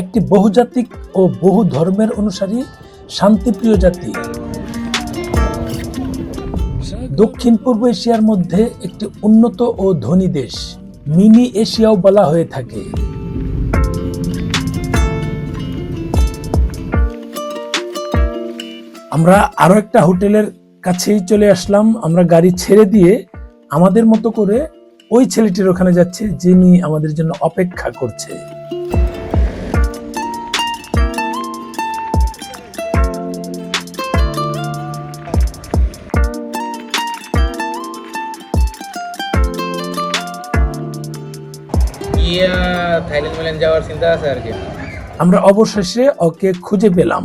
একটি বহুজাতিক ও বহু ধর্মের অনুসারী শান্তিপ্রিয় জাতি। দক্ষিণ পূর্ব এশিয়ার মধ্যে একটি উন্নত ও ধনী দেশ, মিনি এশিয়াও বলা হয়ে থাকে। আমরা আরও একটা হোটেলের কাছেই চলে আসলাম। আমরা গাড়ি ছেড়ে দিয়ে আমাদের মতো করে ওই ছেলেটির ওখানে যাচ্ছে যিনি আমাদের জন্য অপেক্ষা করছে। গিয়া থাইল্যান্ড মিলেন যাওয়ার চিন্তা আছে আর কি। আমরা অবশেষে ওকে খুঁজে পেলাম।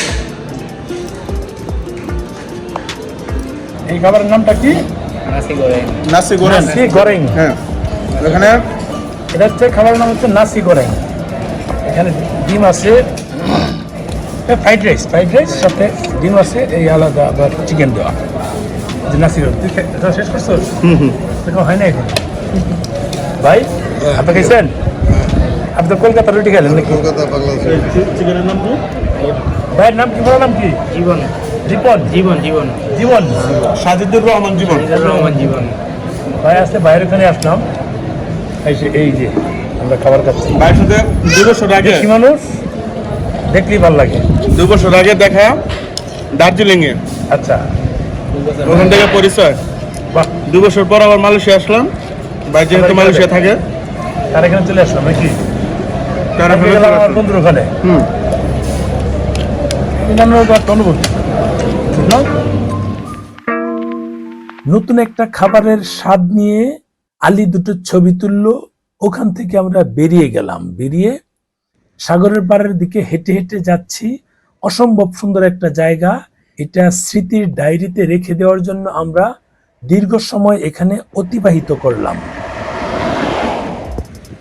এই খাবারের নামটা কি? নাসি গোরেং নাসি গরেং হ্যাঁ। এখানে? এটা হচ্ছে খাবারের নাম হচ্ছে নাসি গরেং এখানে ডিম আছে ফ্রাইড রাইস ফ্রাইড রাইস সাথে ডিম আছে এই আলাদা আবার চিকেন দেওয়া। যে নাসি গরেং তুই এটা শেষ করছ? হুম হুম। এরকম হয় না এখন ভাই আপনি খেয়েছেন আপনি তো কলকাতা রুটি খেলেন নাকি? কলকাতা বাংলাদেশ চিকেনের নাম কি? ভাইয়ের নাম কি? বলার নাম কি? জীবন। জীবন? জীবন জীবন। জীবন। সাজিদুর রহমান জীবন। রহমান জীবন। ভাই আসতে বাইরে ওখানে আসলাম। এই যে এই যে আমরা খাবার খাচ্ছি। ভাইয়ের সাথে দু বছর আগে বেশি মানুষ দেখলেই ভালো লাগে। দু বছর আগে দেখা দার্জিলিং এ আচ্ছা। ওখান থেকে পরিচয়। বাহ। দু বছর পর আবার মালয়েশিয়া আসলাম। ভাই যেহেতু মালয়েশিয়া থাকে। তার এখানে চলে আসলাম নাকি? তার আমার বন্ধুর ওখানে। হুম অন্যান্য একটা অনুভূতি ঠিক না? নতুন একটা খাবারের স্বাদ নিয়ে আলী দুটো ছবি তুললো। ওখান থেকে আমরা বেরিয়ে গেলাম। বেরিয়ে সাগরের পাড়ের দিকে হেঁটে হেঁটে যাচ্ছি। অসম্ভব সুন্দর একটা জায়গা। এটা স্মৃতির ডায়েরিতে রেখে দেওয়ার জন্য আমরা দীর্ঘ সময় এখানে অতিবাহিত করলাম।